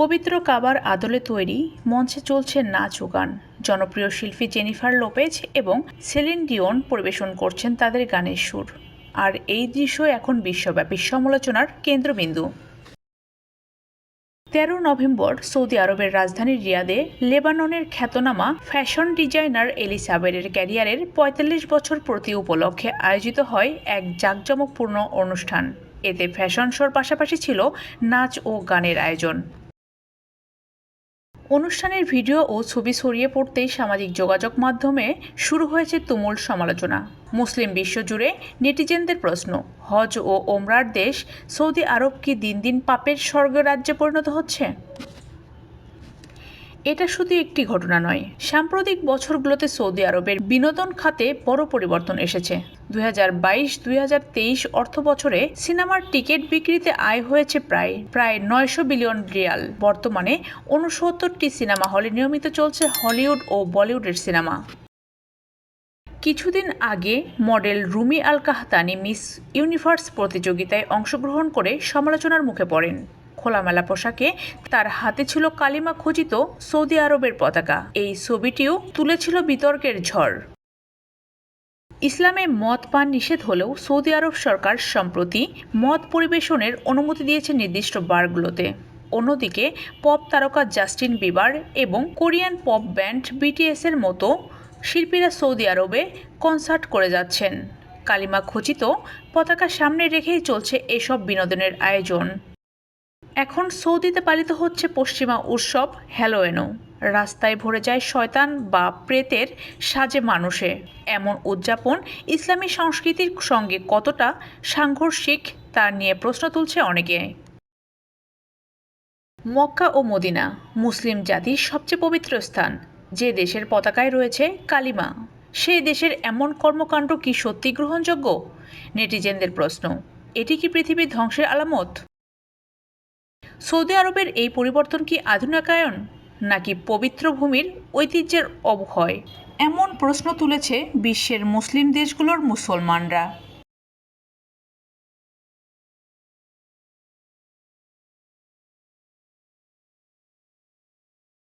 পবিত্র কাবার আদলে তৈরি, মঞ্চে চলছে নাচ ও গান। জনপ্রিয় শিল্পী জেনিফার লোপেজ এবং সেলিন ডিওন পরিবেশন করছেন তাদের গানের সুর। আর এই দৃশ্য এখন বিশ্বব্যাপী সমালোচনার কেন্দ্রবিন্দু। তেরো নভেম্বর সৌদি আরবের রাজধানী রিয়াদে লেবাননের খ্যাতনামা ফ্যাশন ডিজাইনার এলিসাবেরের ক্যারিয়ারের পঁয়তাল্লিশ বছর প্রতি উপলক্ষে আয়োজিত হয় এক জাঁকজমকপূর্ণ অনুষ্ঠান। এতে ফ্যাশন শোর পাশাপাশি ছিল নাচ ও গানের আয়োজন। অনুষ্ঠানের ভিডিও ও ছবি ছড়িয়ে পড়তেই সামাজিক যোগাযোগ মাধ্যমে শুরু হয়েছে তুমুল সমালোচনা। মুসলিম বিশ্বজুড়ে নেটিজেনদের প্রশ্ন, হজ ও ওমরার দেশ সৌদি আরব কি দিন দিন পাপের স্বর্গরাজ্যে পরিণত হচ্ছে? এটা শুধু একটি ঘটনা নয়, সাম্প্রতিক বছরগুলোতে সৌদি আরবের বিনোদন খাতে বড় পরিবর্তন এসেছে। দুই হাজার বাইশ, দুই হাজার তেইশ অর্থ বছরে সিনেমার টিকিট বিক্রিতে আয় হয়েছে প্রায় প্রায় নয়শো বিলিয়ন রিয়াল। বর্তমানে উনসত্তরটি সিনেমা হলে নিয়মিত চলছে হলিউড ও বলিউডের সিনেমা। কিছুদিন আগে model Rumi al Qahtani Miss Universe প্রতিযোগিতায় অংশগ্রহণ করে সমালোচনার মুখে পড়েন। খোলামেলা পোশাকে তার হাতে ছিল কালিমা খচিত সৌদি আরবের পতাকা। এই ছবিটিও তুলেছিল বিতর্কের ঝড়। ইসলামে মদ পান নিষেধ হলেও সৌদি আরব সরকার সম্প্রতি মদ পরিবেশনের অনুমতি দিয়েছে নির্দিষ্ট বারগুলোতে। অন্যদিকে, পপ তারকা জাস্টিন বিবার এবং কোরিয়ান পপ ব্যান্ড বিটিএস এর মতো শিল্পীরা সৌদি আরবে কনসার্ট করে যাচ্ছেন। কালিমা খচিত পতাকা সামনে রেখেই চলছে এসব বিনোদনের আয়োজন। এখন সৌদিতে পালিত হচ্ছে পশ্চিমা উৎসব হ্যালোয়েনও রাস্তায় ভরে যায় শয়তান বা প্রেতের সাজে মানুষে। এমন উদযাপন ইসলামী সংস্কৃতির সঙ্গে কতটা সাংঘর্ষিক তা নিয়ে প্রশ্ন তুলছে অনেকে। মক্কা ও মদিনা, মুসলিম জাতির সবচেয়ে পবিত্র স্থান। যে দেশের পতাকায় রয়েছে কালিমা। সেই দেশের এমন কর্মকাণ্ড কি সত্যি গ্রহণযোগ্য? নেটিজেনদের প্রশ্ন, এটি কি পৃথিবীর ধ্বংসের আলামত? সৌদি আরবের এই পরিবর্তন কি আধুনিকায়ন নাকি পবিত্র ভূমির ঐতিহ্যের অবক্ষয়? এমন প্রশ্ন তুলেছে বিশ্বের মুসলিম দেশগুলোর মুসলমানরা।